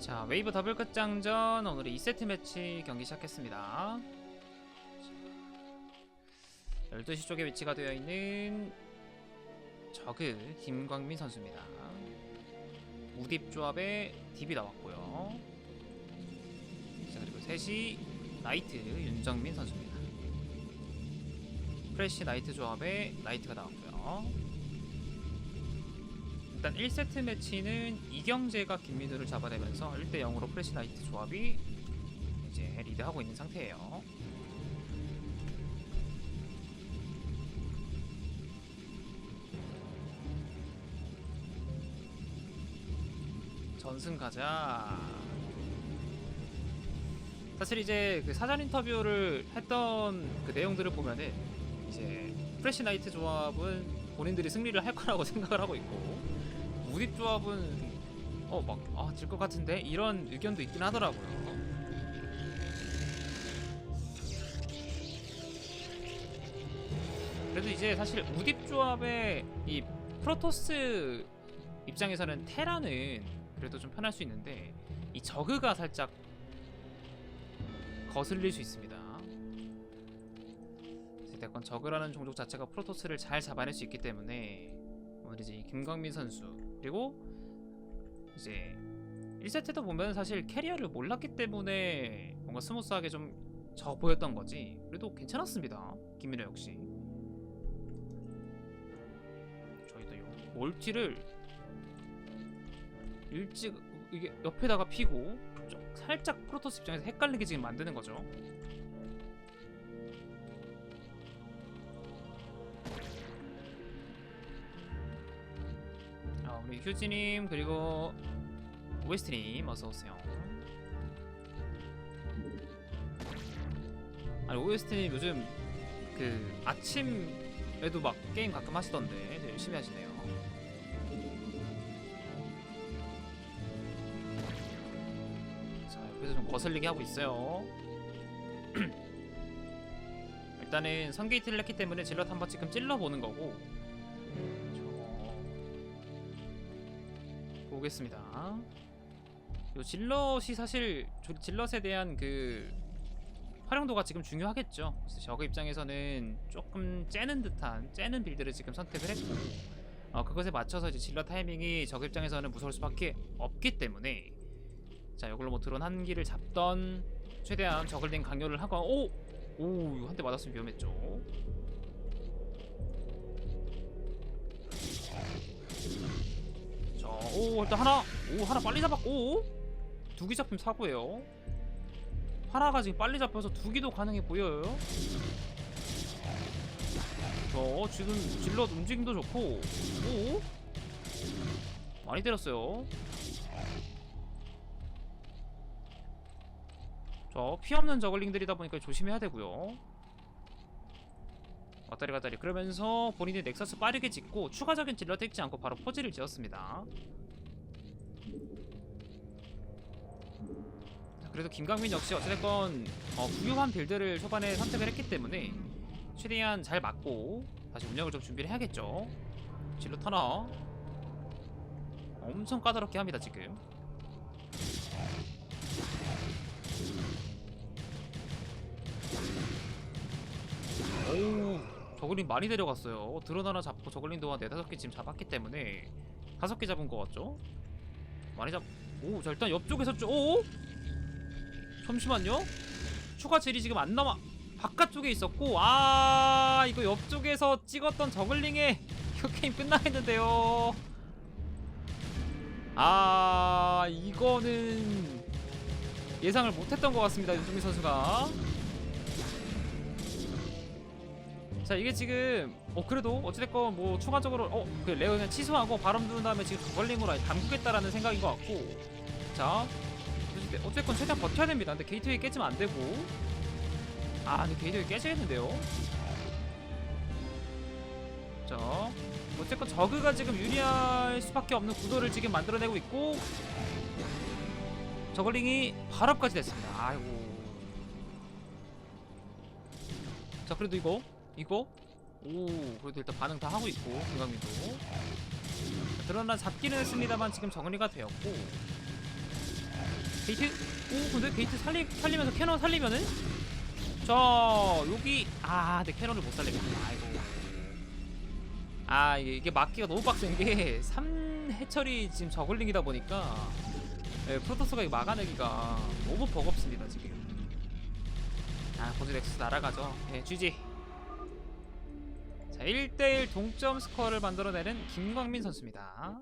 자 웨이브 더블 끝장전. 오늘의 2세트 매치 경기 시작했습니다. 12시 쪽에 위치가 되어 있는 저그 김광민 선수입니다. 우딥 조합에 딥이 나왔고요. 자 그리고 3시 나이트 윤정민 선수입니다. 프레시 나이트 조합에 나이트가 나왔고요 일단 1세트 매치는 이경재가 김민우를 잡아내면서 1대 0으로 프레시 나이트 조합이 이제 리드하고 있는 상태예요. 전승 가자. 사실 이제 그 사전 인터뷰를 했던 그 내용들을 보면은 이제 프레시 나이트 조합은 본인들이 승리를 할 거라고 생각을 하고 있고 우립 조합은 어 막 아 질 것 같은데 이런 의견도 있긴 하더라고요. 그래도 이제 사실 우딥 조합의 이 프로토스 입장에서는 테라는 그래도 좀 편할 수 있는데 이 저그가 살짝 거슬릴 수 있습니다. 어쨌건 저그라는 종족 자체가 프로토스를 잘 잡아낼 수 있기 때문에 오늘 이제 이 김광민 선수 그리고 이제 1세트도 보면 사실 캐리어를 몰랐기 때문에 뭔가 스무스하게 좀져 보였던 거지. 그래도 괜찮았습니다. 김민호 역시. 저희도 요 몰티를 일찍 이게 옆에다가 피고 좀 살짝 프로토스 입장에서 헷갈리게 지금 만드는 거죠 우리 휴지님 그리고 웨스트님 어서 오세요. 아니 오웨스트님 요즘 그 아침에도 막 게임 가끔 하시던데 열심히 하시네요. 자 옆에서 좀 거슬리게 하고 있어요. 일단은 선게이트를 했기 때문에 질럿 한번 지금 찔러보는 거고 보겠습니다. 요 질럿이 사실 조- 질럿에 대한 그 활용도가 지금 중요하겠죠. 그래서 저그 입장에서는 조금 째는 듯한 째는 빌드를 지금 선택을 했고 어, 그것에 맞춰서 이제 질럿 타이밍이 저그 입장에서는 무서울 수밖에 없기 때문에 자 이걸로 뭐 드론 한 기를 잡던 최대한 저글링 강요를 하고 오! 오, 한 대 맞았으면 위험했죠. 오 일단 하나, 오 하나 빨리 잡았고, 두기 잡히면 사고예요. 하나가 지금 빨리 잡혀서 두 기도 가능해 보여요. 저 지금 질럿 움직임도 좋고, 오 많이 때렸어요. 저 피 없는 저글링들이다 보니까 조심해야 되고요. 왔다리 갔다리 그러면서 본인의 넥서스 빠르게 짓고 추가적인 질러 택지 않고 바로 포즈를 지었습니다. 자, 그래도 김강민 역시 어찌됐건 어, 부유한 빌드를 초반에 선택을 했기 때문에 최대한 잘 맞고 다시 운영을 좀 준비를 해야겠죠. 질러 하나 엄청 까다롭게 합니다 지금. 저글링 많이 데려갔어요 드론 하나 잡고 저글링도 한 네다섯 개 지금 잡았기 때문에 다섯 개 잡은 것 같죠? 많이 잡... 오, 자 일단 옆쪽에서 쭉... 오? 잠시만요 추가 질이 지금 안 남아 바깥쪽에 있었고 아 이거 옆쪽에서 찍었던 저글링에 이거 게임 끝나겠는데요 아 이거는 예상을 못했던 것 같습니다 윤종민 선수가 자 이게 지금 어 그래도 어찌됐건 뭐 추가적으로 어그 레어 그냥 취소하고 바람 두는 다음에 지금 저걸링으로 아예 담그겠다라는 생각인 것 같고. 자 어쨌건 최대한 버텨야 됩니다. 근데 게이트웨이 깨지면 안 되고. 아 근데 게이트웨이 깨지겠는데요? 자 어쨌건 저그가 지금 유리할 수밖에 없는 구도를 지금 만들어내고 있고. 저걸링이 발업까지 됐습니다. 아이고. 자 그래도 이거 이거? 오 그래도 일단 반응 다 하고 있고 김강민도. 그러나 잡기는 했습니다만 지금 정리가 되었고. 게이트? 오 근데 게이트 살리 살리면서 캐논 살리면은? 자 여기 아 근데 캐논을 못 살리겠구나 아이고. 아 이게, 이게 막기가 너무 빡센 게 3해철이 지금 저글링이다 보니까 예, 프로토스가 막아내기가 너무 버겁습니다 지금. 아 보드 렉스 날아가죠. 예 GG 자 1대1 동점 스코어를 만들어내는 김광민 선수입니다